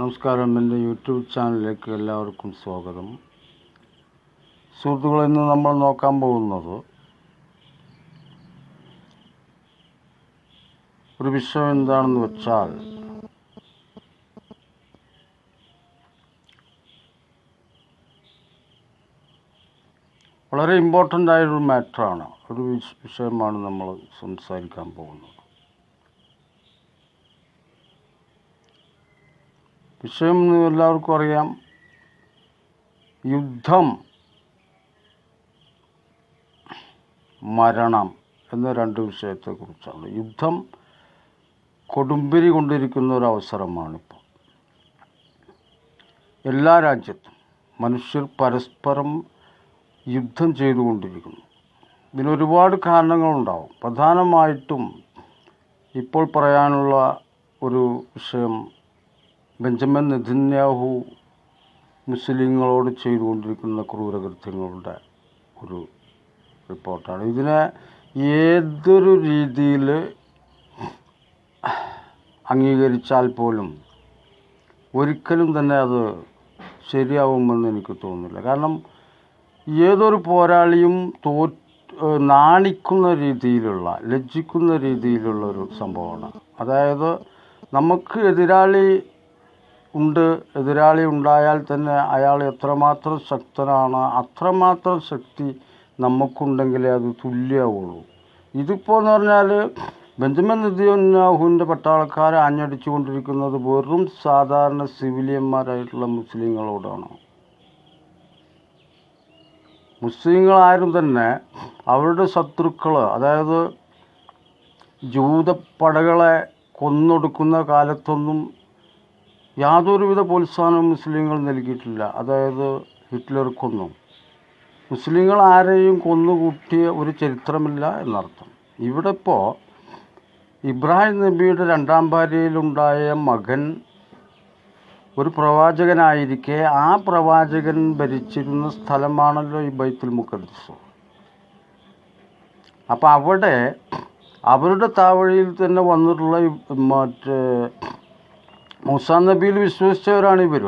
നമസ്കാരം. എന്റെ യൂട്യൂബ് ചാനലിലേക്ക് എല്ലാവർക്കും സ്വാഗതം. സുഹൃത്തുക്കളെ ഇന്ന് നമ്മൾ നോക്കാൻ പോകുന്നത് ഒരു വിഷയം എന്താണെന്ന് വെച്ചാൽ വളരെ ഇമ്പോർട്ടന്റ് ആയൊരു മാറ്ററാണ് ഒരു വിഷയമാണ് നമ്മൾ സംസാരിക്കാൻ പോകുന്നത്. വിഷയം എല്ലാവർക്കും അറിയാം. യുദ്ധം. മരണം എന്ന രണ്ട് വിഷയത്തെക്കുറിച്ചാണ്. യുദ്ധം കൊടുമ്പിരി കൊണ്ടിരിക്കുന്ന ഒരു അവസരമാണിപ്പോൾ. എല്ലാ രാജ്യത്തും മനുഷ്യർ പരസ്പരം യുദ്ധം ചെയ്തുകൊണ്ടിരിക്കുന്നു. ഇതിനൊരുപാട് കാരണങ്ങളുണ്ടാവും. പ്രധാനമായിട്ടും ഇപ്പോൾ പറയാനുള്ള ഒരു വിഷയം ബെഞ്ചമിൻ നെതന്യാഹു മുസ്ലിങ്ങളോട് ചെയ്തുകൊണ്ടിരിക്കുന്ന ക്രൂരകൃത്യങ്ങളുടെ ഒരു റിപ്പോർട്ടാണ്. ഇതിനെ ഏതൊരു രീതിയിൽ അംഗീകരിച്ചാൽ പോലും ഒരിക്കലും തന്നെ അത് ശരിയാവുമെന്ന് എനിക്ക് തോന്നുന്നില്ല. കാരണം ഏതൊരു പോരാളിയും തോ നാണിക്കുന്ന രീതിയിലുള്ള ലജ്ജിക്കുന്ന രീതിയിലുള്ള ഒരു സംഭവമാണ്. അതായത് നമുക്ക് എതിരാളി ഉണ്ട്. എതിരാളി ഉണ്ടായാൽ തന്നെ അയാൾ എത്രമാത്രം ശക്തനാണ് അത്രമാത്രം ശക്തി നമുക്കുണ്ടെങ്കിലേ അത് തുല്യമാവുള്ളൂ ഇതിപ്പോൾ എന്ന് പറഞ്ഞാൽ ബെഞ്ചമിൻ നെതിയാഹുവിന്റെ പട്ടാളക്കാരെ ആഞ്ഞടിച്ചു കൊണ്ടിരിക്കുന്നത് വെറും സാധാരണ സിവിലിയന്മാരായിട്ടുള്ള മുസ്ലിങ്ങളോടാണ്. മുസ്ലിങ്ങളാരും തന്നെ അവരുടെ ശത്രുക്കൾ അതായത് ജൂതപ്പടകളെ കൊന്നൊടുക്കുന്ന കാലത്തൊന്നും യാതൊരുവിധ പ്രോത്സാഹനവും മുസ്ലിങ്ങൾ നൽകിയിട്ടില്ല. അതായത് ഹിറ്റ്ലർ കൊന്നു. മുസ്ലിങ്ങൾ ആരെയും കൊന്നുകൂട്ടിയ ഒരു ചരിത്രമില്ല എന്നർത്ഥം. ഇവിടെ ഇപ്പോൾ ഇബ്രാഹിം നബിയുടെ രണ്ടാം ഭാര്യയിലുണ്ടായ മകൻ ഒരു പ്രവാചകനായിരിക്കെ ആ പ്രവാചകൻ ഭരിച്ചിരുന്ന സ്ഥലമാണല്ലോ ഈ ബൈത്തുൽ മുഖദ്സ് അപ്പോൾ അവിടെ അവരുടെ താവഴിയിൽ തന്നെ വന്നിട്ടുള്ള മറ്റേ മൂസാ നബിയിൽ വിശ്വസിച്ചവരാണ് ഇവർ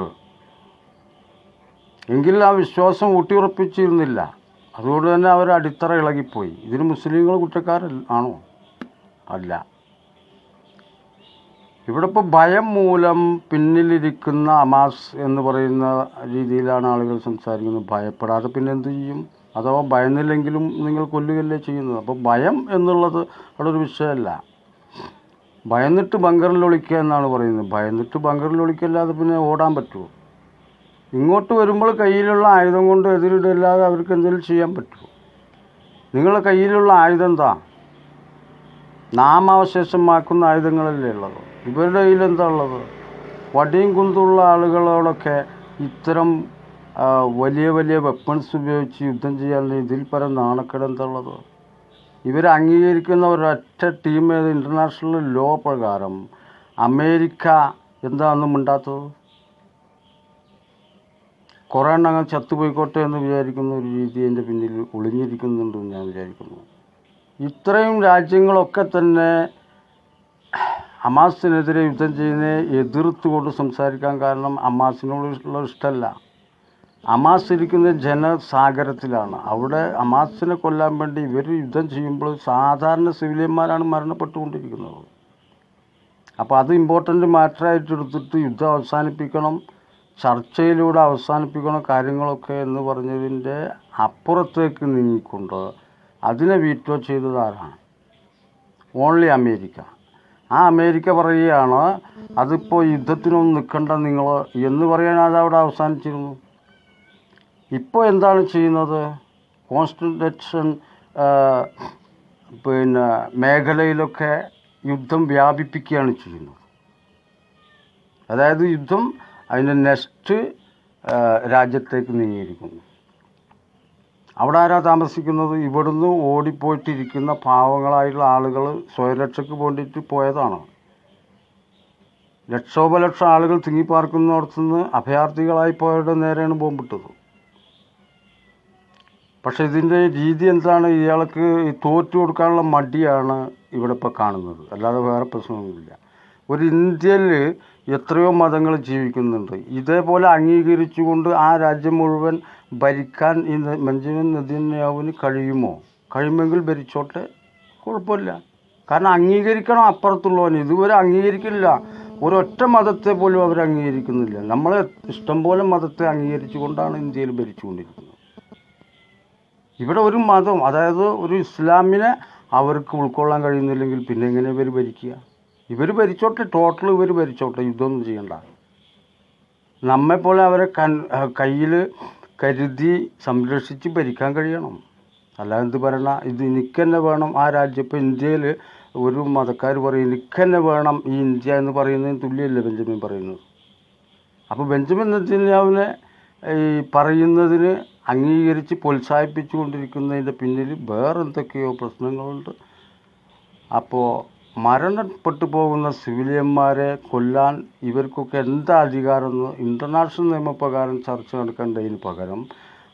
എങ്കിൽ ആ വിശ്വാസം ഊട്ടിയുറപ്പിച്ചിരുന്നില്ല. അതുകൊണ്ട് തന്നെ അവർ അടിത്തറ ഇളകിപ്പോയി. ഇതിന് മുസ്ലിങ്ങൾ കുറ്റക്കാരല്ല ആണോ? അല്ല. ഇവിടെ ഇപ്പോൾ ഭയം മൂലം പിന്നിലിരിക്കുന്ന അമാസ് എന്ന് പറയുന്ന രീതിയിലാണ് ആളുകൾ സംസാരിക്കുന്നത്. ഭയപ്പെടാതെ പിന്നെ എന്ത് ചെയ്യും? അഥവാ ഭയന്നില്ലെങ്കിലും നിങ്ങൾ കൊല്ലുകയല്ലേ ചെയ്യുന്നത്? അപ്പോൾ ഭയം എന്നുള്ളത് അവിടെ ഒരു വിഷയമല്ല. ഭയന്നിട്ട് ബങ്കറിൽ ഒളിക്കുക എന്നാണ് പറയുന്നത്. ഭയന്നിട്ട് ബങ്കറിൽ ഒളിക്കല്ലാതെ പിന്നെ ഓടാൻ പറ്റുമോ? ഇങ്ങോട്ട് വരുമ്പോൾ കയ്യിലുള്ള ആയുധം കൊണ്ട് എതിരിടല്ലാതെ അവർക്ക് എന്തെങ്കിലും ചെയ്യാൻ പറ്റുമോ? നിങ്ങളുടെ കയ്യിലുള്ള ആയുധം എന്താ? നാമാവശേഷമാക്കുന്ന ആയുധങ്ങളല്ലേ ഉള്ളത്? ഇവരുടെ കയ്യിൽ എന്താ ഉള്ളത്? വടിയും കുന്തുള്ള ആളുകളോടൊക്കെ ഇത്തരം വലിയ വലിയ വെപ്പൺസ് ഉപയോഗിച്ച് യുദ്ധം ചെയ്യാനുള്ള ഇതിൽ പരം നാണക്കേട് എന്താ ഉള്ളത്? ഇവർ അംഗീകരിക്കുന്ന ഒരൊറ്റ ടീം ഏത്? ഇന്റർനാഷണൽ ലോ പ്രകാരം. അമേരിക്ക എന്താ ഒന്നും മിണ്ടാത്തത്? കുറേ എണ്ണങ്ങൾ ചത്തുപോയിക്കോട്ടെ എന്ന് വിചാരിക്കുന്ന ഒരു രീതി എന്റെ പിന്നിൽ ഒളിഞ്ഞിരിക്കുന്നുണ്ടെന്ന് ഞാൻ വിചാരിക്കുന്നു. ഇത്രയും രാജ്യങ്ങളൊക്കെ തന്നെ ഹമാസിനെതിരെ യുദ്ധം ചെയ്യുന്നതിനെ എതിർത്തുകൊണ്ട് സംസാരിക്കാൻ കാരണം ഹമാസിനോടുള്ള ഇഷ്ടമല്ല. ഹമാസ് ഇരിക്കുന്നത് ജനസാഗരത്തിലാണ്. അവിടെ അമാസിനെ കൊല്ലാൻ വേണ്ടി ഇവർ യുദ്ധം ചെയ്യുമ്പോൾ സാധാരണ സിവിലിയന്മാരാണ് മരണപ്പെട്ടുകൊണ്ടിരിക്കുന്നത്. അപ്പോൾ അത് ഇമ്പോർട്ടന്റ് മാറ്ററായിട്ട് എടുത്തിട്ട് യുദ്ധം അവസാനിപ്പിക്കണം ചർച്ചയിലൂടെ അവസാനിപ്പിക്കണം കാര്യങ്ങളൊക്കെ എന്ന് പറഞ്ഞതിന്റെ അപ്പുറത്തേക്ക് നീങ്ങിക്കൊണ്ട് അതിനെ വീറ്റോ ചെയ്തത് ആരാണ്? Only America. ആ അമേരിക്ക പറയുകയാണ് അതിപ്പോൾ യുദ്ധത്തിനൊന്നും നിൽക്കണ്ട നിങ്ങൾ എന്ന് പറയാൻ അത് അവിടെ അവസാനിച്ചിരുന്നു. ഇപ്പോൾ എന്താണ് ചെയ്യുന്നത്? കോൺസ്റ്റിറ്റ്യൂഷൻ പിന്നെ മേഖലയിലൊക്കെ യുദ്ധം വ്യാപിപ്പിക്കുകയാണ് ചെയ്യുന്നത്. അതായത് യുദ്ധം അതിന്റെ നെക്സ്റ്റ് രാജ്യത്തേക്ക് നീങ്ങിയിരിക്കുന്നു. അവിടെ ആരാ താമസിക്കുന്നത്? ഇവിടുന്ന് ഓടിപ്പോയിട്ടിരിക്കുന്ന പാവങ്ങളായിട്ടുള്ള ആളുകൾ സ്വയരക്ഷയ്ക്ക് വേണ്ടിയിട്ട് പോയതാണ്. ലക്ഷോപലക്ഷം ആളുകൾ തിങ്ങിപ്പാർക്കുന്നിടത്തുനിന്ന് അഭയാർത്ഥികളായി പോയവരുടെ നേരെയാണ് ബോംബിട്ടത്. പക്ഷേ ഇതിന്റെ രീതി എന്താണ്? ഇയാൾക്ക് ഈ തോറ്റു കൊടുക്കാനുള്ള മടിയാണ് ഇവിടെ ഇപ്പോൾ കാണുന്നത്. അല്ലാതെ വേറെ പ്രശ്നമൊന്നുമില്ല. ഒരു ഇന്ത്യയിൽ എത്രയോ മതങ്ങൾ ജീവിക്കുന്നുണ്ട്. ഇതേപോലെ അംഗീകരിച്ചുകൊണ്ട് ആ രാജ്യം മുഴുവൻ ഭരിക്കാൻ ഈ മഞ്ജുവൻ നദിന്യാവിന് കഴിയുമോ? കഴിയുമെങ്കിൽ ഭരിച്ചോട്ടെ. കുഴപ്പമില്ല. കാരണം അംഗീകരിക്കണം അപ്പുറത്തുള്ളവൻ ഇതുവരെ അംഗീകരിക്കില്ല. ഒരൊറ്റ മതത്തെ പോലും അവർ അംഗീകരിക്കുന്നില്ല നമ്മളെ ഇഷ്ടംപോലെ മതത്തെ അംഗീകരിച്ചുകൊണ്ടാണ് ഇന്ത്യയിൽ ഭരിച്ചുകൊണ്ടിരിക്കുന്നത്. ഇവിടെ ഒരു മതം അതായത് ഒരു ഇസ്ലാമിനെ അവർക്ക് ഉൾക്കൊള്ളാൻ കഴിയുന്നില്ലെങ്കിൽ പിന്നെ എങ്ങനെ ഇവർ ഭരിക്കുക? ഇവർ ഭരിച്ചോട്ടെ ടോട്ടൽ ഇവർ ഭരിച്ചോട്ടെ യുദ്ധമൊന്നും ചെയ്യണ്ട. നമ്മെപ്പോലെ അവരെ കൺ കയ്യിൽ കരുതി സംരക്ഷിച്ച് ഭരിക്കാൻ കഴിയണം. അല്ലാതെ എന്ത് പറയണ ഇത് എനിക്ക് തന്നെ വേണം ആ രാജ്യം ഇപ്പോൾ ഇന്ത്യയിൽ ഒരു മതക്കാർ പറയും എനിക്ക് തന്നെ വേണം ഈ ഇന്ത്യ എന്ന് പറയുന്നതിന് തുല്യമല്ല ബെഞ്ചമിൻ പറയുന്നത്? അപ്പോൾ ബെഞ്ചമിൻ നെതന്യാഹുവിനെ ഈ പറയുന്നതിന് അംഗീകരിച്ച് പ്രോത്സാഹിപ്പിച്ചു കൊണ്ടിരിക്കുന്നതിന്റെ പിന്നിൽ വേറെ എന്തൊക്കെയോ പ്രശ്നങ്ങളുണ്ട്. അപ്പോൾ മരണപ്പെട്ടു പോകുന്ന സിവിലിയന്മാരെ കൊല്ലാൻ ഇവർക്കൊക്കെ എന്താ അധികാരം എന്ന് ഇന്റർനാഷണൽ നിയമപ്രകാരം ചർച്ച നടക്കേണ്ടതിന് പകരം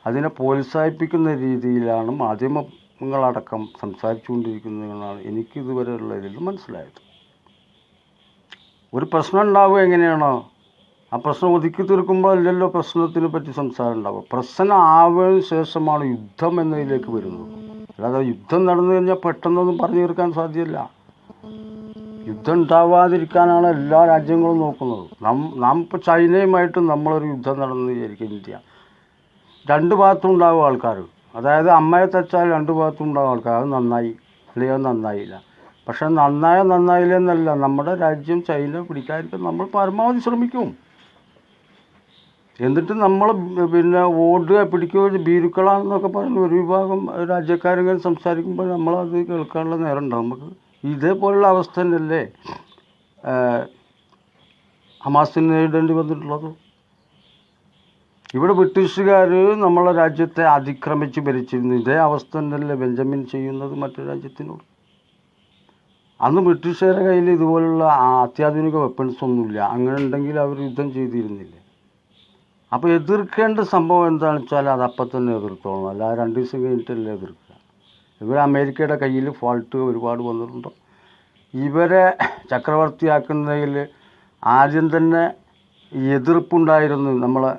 അതിനെ പ്രോത്സാഹിപ്പിക്കുന്ന രീതിയിലാണ് മാധ്യമങ്ങളടക്കം സംസാരിച്ചുകൊണ്ടിരിക്കുന്നതെന്നാണ് എനിക്കിതുവരെയുള്ള ഇതിൽ മനസ്സിലായത്. ഒരു പ്രശ്നം ഉണ്ടാവുക എങ്ങനെയാണോ? ആ പ്രശ്നം ഒതുക്കി തീർക്കുമ്പോഴല്ലല്ലോ പ്രശ്നത്തിനെ പറ്റി സംസാരം ഉണ്ടാവുക. പ്രശ്നം ആവുന്നതിന് ശേഷമാണ് യുദ്ധം എന്നതിലേക്ക് വരുന്നത്. അല്ലാതെ യുദ്ധം നടന്നു കഴിഞ്ഞാൽ പെട്ടെന്നൊന്നും പറഞ്ഞു തീർക്കാൻ സാധ്യമല്ല. യുദ്ധം ഉണ്ടാവാതിരിക്കാനാണ് എല്ലാ രാജ്യങ്ങളും നോക്കുന്നത്. നാം നാം ഇപ്പോൾ ചൈനയുമായിട്ട് നമ്മളൊരു യുദ്ധം നടന്നു വിചാരിക്കും ഇന്ത്യ. രണ്ട് ഭാഗത്തും ഉണ്ടാവും ആൾക്കാർ അതായത് അമ്മയെ തച്ചാൽ രണ്ട് ഭാഗത്തും ഉണ്ടാവും ആൾക്കാർ അത് നന്നായി. അല്ലെങ്കിൽ അത് നന്നായില്ല. പക്ഷേ നന്നായ നന്നായില്ലെന്നല്ല നമ്മുടെ രാജ്യം ചൈന പിടിക്കാതിരിക്കാൻ നമ്മൾ പരമാവധി ശ്രമിക്കും. എന്നിട്ട് നമ്മൾ പിന്നെ ഓടുക പിടിക്കുക ഭീരുക്കളാണെന്നൊക്കെ പറഞ്ഞ് ഒരു വിഭാഗം രാജ്യക്കാരിങ്ങനെ സംസാരിക്കുമ്പോൾ നമ്മളത് കേൾക്കാനുള്ള നേരം ഉണ്ടാവും. നമുക്ക് ഇതേപോലുള്ള അവസ്ഥ തന്നെയല്ലേ ഹമാസിന് നേരിടേണ്ടി വന്നിട്ടുള്ളത്? ഇവിടെ ബ്രിട്ടീഷുകാർ നമ്മളെ രാജ്യത്തെ അതിക്രമിച്ച് ഭരിച്ചിരുന്നു. ഇതേ അവസ്ഥ തന്നെയല്ലേ ബെഞ്ചമിൻ ചെയ്യുന്നത് മറ്റു രാജ്യത്തിനോട്? അന്ന് ബ്രിട്ടീഷുകാരുടെ കയ്യിൽ ഇതുപോലുള്ള അത്യാധുനിക വെപ്പൺസ് ഒന്നുമില്ല. അങ്ങനെ ഉണ്ടെങ്കിൽ അവർ യുദ്ധം ചെയ്തിരുന്നില്ലേ? അപ്പോൾ എതിർക്കേണ്ട സംഭവം എന്താണെന്ന് വെച്ചാൽ അത് അപ്പം തന്നെ എതിർത്തോളണം അല്ല രണ്ട് ദിവസം കഴിഞ്ഞിട്ടല്ലേ എതിർക്കുക. ഇവർ അമേരിക്കയുടെ കയ്യിൽ ഫോൾട്ട് ഒരുപാട് വന്നിട്ടുണ്ട്. ഇവരെ ചക്രവർത്തിയാക്കുന്നതിൽ ആദ്യം തന്നെ എതിർപ്പുണ്ടായിരുന്നു നമ്മളെ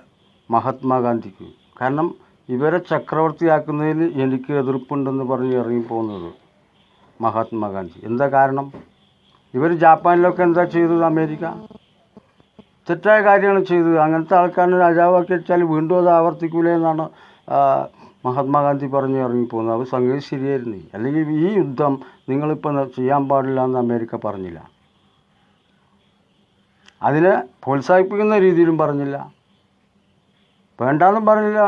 മഹാത്മാഗാന്ധിക്ക്. കാരണം ഇവരെ ചക്രവർത്തിയാക്കുന്നതിൽ എനിക്ക് എതിർപ്പുണ്ടെന്ന് പറഞ്ഞ് ഇറങ്ങിപ്പോകുന്നത് മഹാത്മാഗാന്ധി. എന്താ കാരണം? ഇവർ ജാപ്പാനിലൊക്കെ എന്താ ചെയ്തത് അമേരിക്ക? തെറ്റായ കാര്യമാണ് ചെയ്തത്. അങ്ങനത്തെ ആൾക്കാരെ രാജാവാക്കി വെച്ചാൽ വീണ്ടും അത് ആവർത്തിക്കൂലേ എന്നാണ് മഹാത്മാഗാന്ധി പറഞ്ഞ് ഇറങ്ങിപ്പോകുന്നത്. അത് സംഗതി ശരിയായിരുന്നു. അല്ലെങ്കിൽ ഈ യുദ്ധം നിങ്ങളിപ്പോൾ ചെയ്യാൻ പാടില്ല എന്ന് അമേരിക്ക പറഞ്ഞില്ല. അതിനെ പ്രോത്സാഹിപ്പിക്കുന്ന രീതിയിലും പറഞ്ഞില്ല. വേണ്ടാന്നും പറഞ്ഞില്ല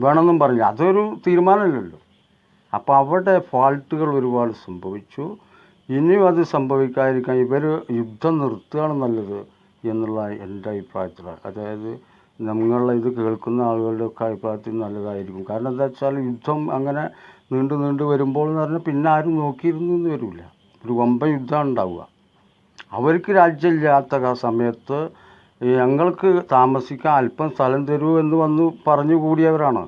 വേണമെന്നും പറഞ്ഞില്ല. അതൊരു തീരുമാനമല്ലല്ലോ. അപ്പോൾ അവിടെ ഫാൾട്ടുകൾ ഒരുപാട് സംഭവിച്ചു. ഇനിയും അത് സംഭവിക്കാതിരിക്കാൻ ഇവർ യുദ്ധം നിർത്തുകയാണ് നല്ലത്. എന്നുള്ള എന്റെ അഭിപ്രായത്തിൽ അതായത് നമ്മൾ ഇത് കേൾക്കുന്ന ആളുകളുടെ ഒക്കെ അഭിപ്രായത്തിൽ നല്ലതായിരിക്കും. കാരണം എന്താ വെച്ചാൽ യുദ്ധം അങ്ങനെ നീണ്ടു നീണ്ടു വരുമ്പോൾ എന്ന് പറഞ്ഞാൽ പിന്നെ ആരും നോക്കിയിരുന്നു എന്ന് വരില്ല. ഒരു വമ്പൻ യുദ്ധമാണ് ഉണ്ടാവുക. അവർക്ക് രാജ്യമില്ലാത്ത ആ സമയത്ത് ഞങ്ങൾക്ക് താമസിക്കാൻ അല്പം സ്ഥലം തരൂ എന്ന് വന്ന് പറഞ്ഞു കൂടിയവരാണ്.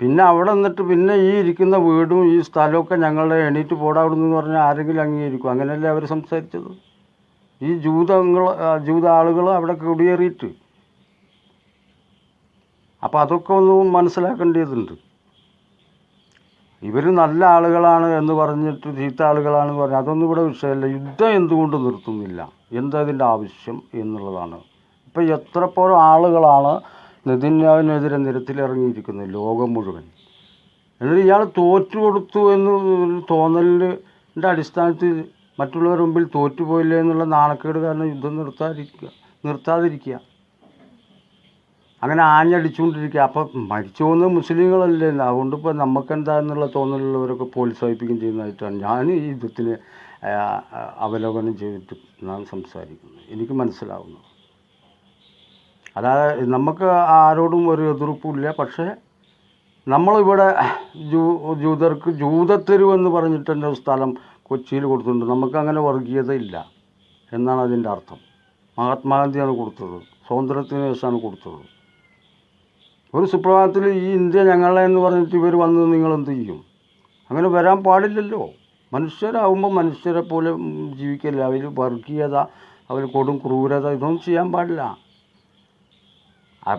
പിന്നെ അവിടെ നിന്നിട്ട് പിന്നെ ഈ ഇരിക്കുന്ന വീടും ഈ സ്ഥലമൊക്കെ ഞങ്ങളുടെ എണീറ്റ് പോടാവിടുന്നു എന്ന് പറഞ്ഞാൽ ആരെങ്കിലും അംഗീകരിക്കും. അങ്ങനെയല്ലേ അവർ സംസാരിച്ചത്? ഈ ജൂതങ്ങൾ ജൂത ആളുകൾ അവിടെ കുടിയേറിയിട്ട്. അപ്പോൾ അതൊക്കെ ഒന്ന് മനസ്സിലാക്കേണ്ടതുണ്ട്. ഇവർ നല്ല ആളുകളാണ് എന്ന് പറഞ്ഞിട്ട് ചീത്ത ആളുകളാണെന്ന് പറഞ്ഞു അതൊന്നും ഇവിടെ വിഷയമല്ല. യുദ്ധം എന്തുകൊണ്ട് നിർത്തുന്നില്ല? എന്തതിന്റെ ആവശ്യം എന്നുള്ളതാണ്. ഇപ്പം എത്ര പോലും ആളുകളാണ് നെതിന്യാവിനെതിരെ നിരത്തിലിറങ്ങിയിരിക്കുന്നത് ലോകം മുഴുവൻ. എന്നിട്ട് ഇയാൾ തോറ്റു കൊടുത്തു എന്ന് തോന്നലിന്റെ അടിസ്ഥാനത്തിൽ മറ്റുള്ളവരുടെ മുമ്പിൽ തോറ്റുപോയില്ലേ എന്നുള്ള നാണക്കേട് കാരണം യുദ്ധം നിർത്താതിരിക്കുക നിർത്താതിരിക്കുക. അങ്ങനെ ആഞ്ഞടിച്ചുകൊണ്ടിരിക്കുക. അപ്പോൾ മരിച്ചു പോകുന്നത് മുസ്ലിങ്ങളല്ലേ അതുകൊണ്ട് ഇപ്പോൾ നമുക്കെന്താ എന്നുള്ള തോന്നലുള്ളവരൊക്കെ പ്രോത്സാഹിപ്പിക്കുകയും ചെയ്യുന്നതായിട്ടാണ്. ഞാൻ ഈ യുദ്ധത്തിന് അവലോകനം ചെയ്തിട്ട് ഞാൻ സംസാരിക്കുന്നത് എനിക്ക് മനസ്സിലാവുന്നു. അതായത് നമുക്ക് ആരോടും ഒരു എതിർപ്പുമില്ല. പക്ഷേ നമ്മളിവിടെ ജൂ ജൂതർക്ക് ജൂതത്തെരുവ് എന്ന് പറഞ്ഞിട്ടുള്ള സ്ഥലം കൊച്ചിയിൽ കൊടുത്തിട്ടുണ്ട്. നമുക്കങ്ങനെ വർഗീയത ഇല്ല എന്നാണ് അതിന്റെ അർത്ഥം. മഹാത്മാഗാന്ധിയാണ് കൊടുത്തത്. സ്വാതന്ത്ര്യത്തിന് ശേഷമാണ് കൊടുത്തത്. ഒരു സുപ്രഭാതത്തിൽ ഈ ഇന്ത്യ ഞങ്ങളെ എന്ന് പറഞ്ഞിട്ട് ഇവർ വന്ന് നിങ്ങൾ എന്ത് ചെയ്യും? അങ്ങനെ വരാൻ പാടില്ലല്ലോ. മനുഷ്യരാകുമ്പോൾ മനുഷ്യരെ പോലെ ജീവിക്കില്ല. അവർ വർഗീയത അവർ കൊടും ക്രൂരത ഇതൊന്നും ചെയ്യാൻ പാടില്ല.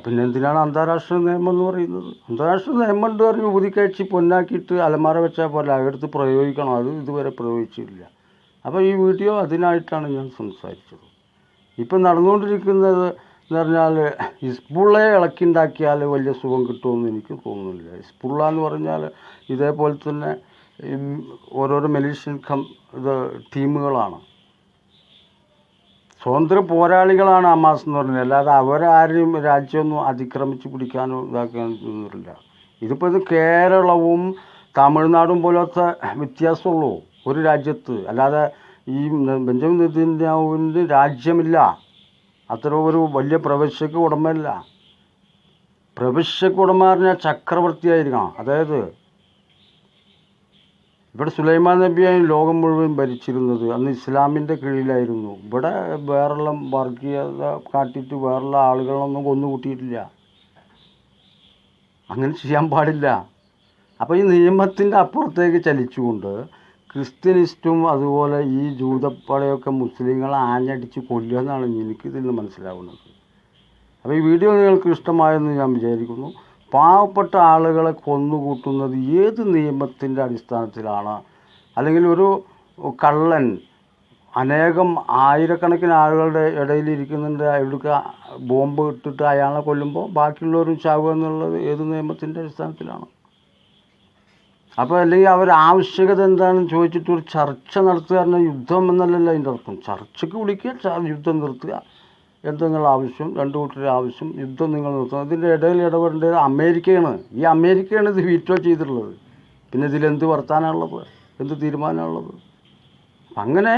പിന്നെ എന്തിനാണ് അന്താരാഷ്ട്ര നിയമം എന്ന് പറയുന്നത്? അന്താരാഷ്ട്ര നിയമം എന്ന് പറഞ്ഞ് ഊതിക്കഴിച്ച് പൊന്നാക്കിയിട്ട് അലമാര വെച്ചാൽ പോലെ അതെടുത്ത് പ്രയോഗിക്കണം. അത് ഇതുവരെ പ്രയോഗിച്ചിട്ടില്ല. അപ്പോൾ ഈ വീഡിയോ അതിനായിട്ടാണ് ഞാൻ സംസാരിച്ചത്. ഇപ്പം നടന്നുകൊണ്ടിരിക്കുന്നത് എന്ന് പറഞ്ഞാൽ ഹിസ്ബുള്ളെ ഇളക്കിണ്ടാക്കിയാൽ വലിയ സുഖം കിട്ടുമെന്ന് എനിക്ക് തോന്നുന്നില്ല. ഇസ്ബുള്ള എന്ന് പറഞ്ഞാൽ ഇതേപോലെ തന്നെ ഓരോരോ മലേഷ്യൻ കം ഇത് ടീമുകളാണ്. സ്വതന്ത്ര പോരാളികളാണ് ഹമാസ് എന്ന് പറഞ്ഞത്. അല്ലാതെ അവരാരെയും രാജ്യമൊന്നും അതിക്രമിച്ച് പിടിക്കാനോ ഇതാക്കാനോ തോന്നുന്നില്ല ഇതിപ്പോൾ ഇത് കേരളവും തമിഴ്നാടും പോലത്തെ വ്യത്യാസമുള്ളൂ. ഒരു രാജ്യത്ത്. അല്ലാതെ ഈ ബെഞ്ചമിൻ നെതിന്യാഹുവിന്റെ രാജ്യമില്ല. അത്ര ഒരു വലിയ പ്രവിശ്യക്ക് ഉടമയില്ല. പ്രവിശ്യക്ക് ഉടമ പറഞ്ഞാൽ ചക്രവർത്തിയായിരിക്കണം. അതായത് ഇവിടെ സുലൈമാൻ നബിയാണ് ലോകം മുഴുവൻ ഭരിച്ചിരുന്നത് അന്ന് ഇസ്ലാമിന്റെ കീഴിലായിരുന്നു. ഇവിടെ വേറുള്ള വർഗീയത കാട്ടിയിട്ട് വേറുള്ള ആളുകളൊന്നും കൊന്നുകൂട്ടിയിട്ടില്ല. അങ്ങനെ ചെയ്യാൻ പാടില്ല. അപ്പോൾ ഈ നിയമത്തിന്റെ അപ്പുറത്തേക്ക് ചലിച്ചുകൊണ്ട് ക്രിസ്ത്യനിസ്റ്റും അതുപോലെ ഈ ജൂതപ്പടയൊക്കെ മുസ്ലിങ്ങളെ ആഞ്ഞടിച്ച് കൊല്ലുക എന്നാണ് എനിക്കിതിൽ നിന്ന് മനസ്സിലാവുന്നത്. അപ്പോൾ ഈ വീഡിയോ നിങ്ങൾക്ക് ഇഷ്ടമായെന്ന് ഞാൻ വിചാരിക്കുന്നു. പാവപ്പെട്ട ആളുകളെ കൊന്നുകൂട്ടുന്നത് ഏത് നിയമത്തിന്റെ അടിസ്ഥാനത്തിലാണ്? അല്ലെങ്കിൽ ഒരു കള്ളൻ അനേകം ആയിരക്കണക്കിന് ആളുകളുടെ ഇടയിൽ ഇരിക്കുന്നുണ്ട് അയാൾക്ക് ബോംബ് ഇട്ടിട്ട് അയാളെ കൊല്ലുമ്പോൾ ബാക്കിയുള്ളവരും ചാവുക എന്നുള്ളത് ഏത് നിയമത്തിന്റെ അടിസ്ഥാനത്തിലാണ്? അപ്പോൾ അല്ലെങ്കിൽ അവർ ആവശ്യകത എന്താണെന്ന് ചോദിച്ചിട്ട് ഒരു ചർച്ച നടത്തുക പറഞ്ഞാൽ യുദ്ധം എന്നല്ലല്ലോ അതിന്റെ അർത്ഥം. ചർച്ചയ്ക്ക് വിളിക്കുക യുദ്ധം നിർത്തുക. എന്തെങ്കിലും ആവശ്യം രണ്ട് കൂട്ടരുടെ ആവശ്യം യുദ്ധം നിങ്ങൾ നിർത്തണം. ഇതിന്റെ ഇടയിൽ ഇടപെടേണ്ടത് അമേരിക്കയാണ്. ഈ അമേരിക്കയാണ് ഇത് വീറ്റോ ചെയ്തിട്ടുള്ളത്. പിന്നെ ഇതിലെന്ത് വർത്താനമുള്ളത് എന്ത് തീരുമാനമുള്ളത് അങ്ങനെ